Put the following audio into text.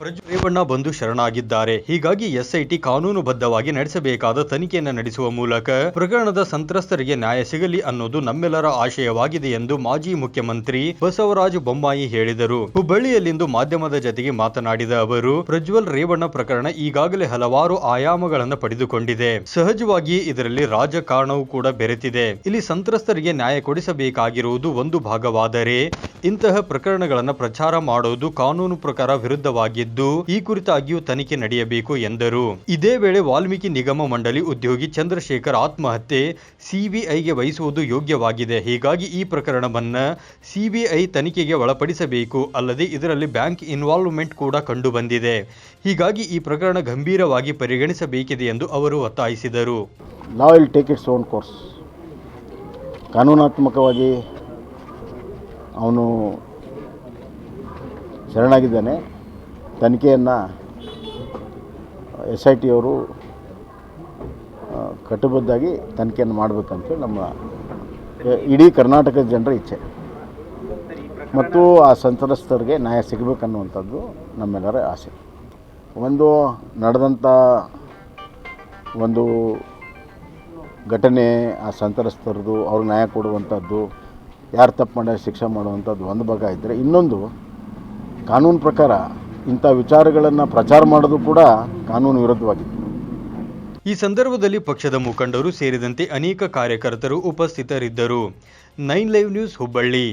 ಪ್ರಜ್ವಲ್ ರೇವಣ್ಣ ಬಂದು ಶರಣಾಗಿದ್ದಾರೆ. ಹೀಗಾಗಿ ಎಸ್ಐಟಿ ಕಾನೂನುಬದ್ಧವಾಗಿ ನಡೆಸಬೇಕಾದ ತನಿಖೆಯನ್ನು ನಡೆಸುವ ಮೂಲಕ ಪ್ರಕರಣದ ಸಂತ್ರಸ್ತರಿಗೆ ನ್ಯಾಯ ಸಿಗಲಿ ಅನ್ನೋದು ನಮ್ಮೆಲ್ಲರ ಆಶಯವಾಗಿದೆ ಎಂದು ಮಾಜಿ ಮುಖ್ಯಮಂತ್ರಿ ಬಸವರಾಜ ಬೊಮ್ಮಾಯಿ ಹೇಳಿದರು. ಹುಬ್ಬಳ್ಳಿಯಲ್ಲಿಂದು ಮಾಧ್ಯಮದ ಜತೆಗೆ ಮಾತನಾಡಿದ ಅವರು, ಪ್ರಜ್ವಲ್ ರೇವಣ್ಣ ಪ್ರಕರಣ ಈಗಾಗಲೇ ಹಲವಾರು ಆಯಾಮಗಳನ್ನು ಪಡೆದುಕೊಂಡಿದೆ. ಸಹಜವಾಗಿ ಇದರಲ್ಲಿ ರಾಜಕಾರಣವೂ ಕೂಡ ಬೆರೆತಿದೆ. ಇಲ್ಲಿ ಸಂತ್ರಸ್ತರಿಗೆ ನ್ಯಾಯ ಕೊಡಿಸಬೇಕಾಗಿರುವುದು ಒಂದು ಭಾಗವಾದರೆ ಇಂತಹ ಪ್ರಕರಣಗಳನ್ನು ಪ್ರಚಾರ ಮಾಡೋದು ಕಾನೂನು ಪ್ರಕಾರ ವಿರುದ್ಧವಾಗಿದ್ದು ಈ ಕುರಿತಾಗಿಯೂ ತನಿಖೆ ನಡೆಯಬೇಕು ಎಂದರು. ಇದೇ ವೇಳೆ ವಾಲ್ಮೀಕಿ ನಿಗಮ ಮಂಡಳಿ ಉದ್ಯೋಗಿ ಚಂದ್ರಶೇಖರ್ ಆತ್ಮಹತ್ಯೆ ಸಿಬಿಐಗೆ ವಹಿಸುವುದು ಯೋಗ್ಯವಾಗಿದೆ. ಹೀಗಾಗಿ ಈ ಪ್ರಕರಣವನ್ನ ಸಿಬಿಐ ತನಿಖೆಗೆ ಒಳಪಡಿಸಬೇಕು. ಅಲ್ಲದೆ ಇದರಲ್ಲಿ ಬ್ಯಾಂಕ್ ಇನ್ವಾಲ್ವ್ಮೆಂಟ್ ಕೂಡ ಕಂಡುಬಂದಿದೆ. ಹೀಗಾಗಿ ಈ ಪ್ರಕರಣ ಗಂಭೀರವಾಗಿ ಪರಿಗಣಿಸಬೇಕಿದೆ ಎಂದು ಅವರು ಒತ್ತಾಯಿಸಿದರು. ಟೇಕ್ ಕೋರ್ಸ್ ಕಾನೂನಾತ್ಮಕವಾಗಿ ಅವನು ಶರಣಾಗಿದ್ದಾನೆ. ತನಿಖೆಯನ್ನು ಎಸ್ ಐ ಟಿ ಅವರು ಕಟ್ಟುಬದ್ಧಾಗಿ ತನಿಖೆಯನ್ನು ಮಾಡಬೇಕಂತೇಳಿ ನಮ್ಮ ಇಡೀ ಕರ್ನಾಟಕದ ಜನರ ಇಚ್ಛೆ. ಮತ್ತು ಆ ಸಂತ್ರಸ್ತರಿಗೆ ನ್ಯಾಯ ಸಿಗಬೇಕನ್ನುವಂಥದ್ದು ನಮ್ಮೆಲ್ಲರ ಆಸೆ. ಒಂದು ನಡೆದಂಥ ಒಂದು ಘಟನೆ, ಆ ಸಂತ್ರಸ್ತರದು ಅವ್ರಿಗೆ ನ್ಯಾಯ ಕೊಡುವಂಥದ್ದು, ಯಾರು ತಪ್ಪು ಮಾಡ್ಯಾರ ಶಿಕ್ಷೆ ಮಾಡುವಂಥದ್ದು ಒಂದು ಭಾಗ ಇದ್ದರೆ ಇನ್ನೊಂದು ಕಾನೂನು ಪ್ರಕಾರ ಇಂಥ ವಿಚಾರಗಳನ್ನು ಪ್ರಚಾರ ಮಾಡೋದು ಕೂಡ ಕಾನೂನು ವಿರುದ್ಧವಾಗಿತ್ತು. ಈ ಸಂದರ್ಭದಲ್ಲಿ ಪಕ್ಷದ ಮುಖಂಡರು ಸೇರಿದಂತೆ ಅನೇಕ ಕಾರ್ಯಕರ್ತರು ಉಪಸ್ಥಿತರಿದ್ದರು. Nine live news Hubballi.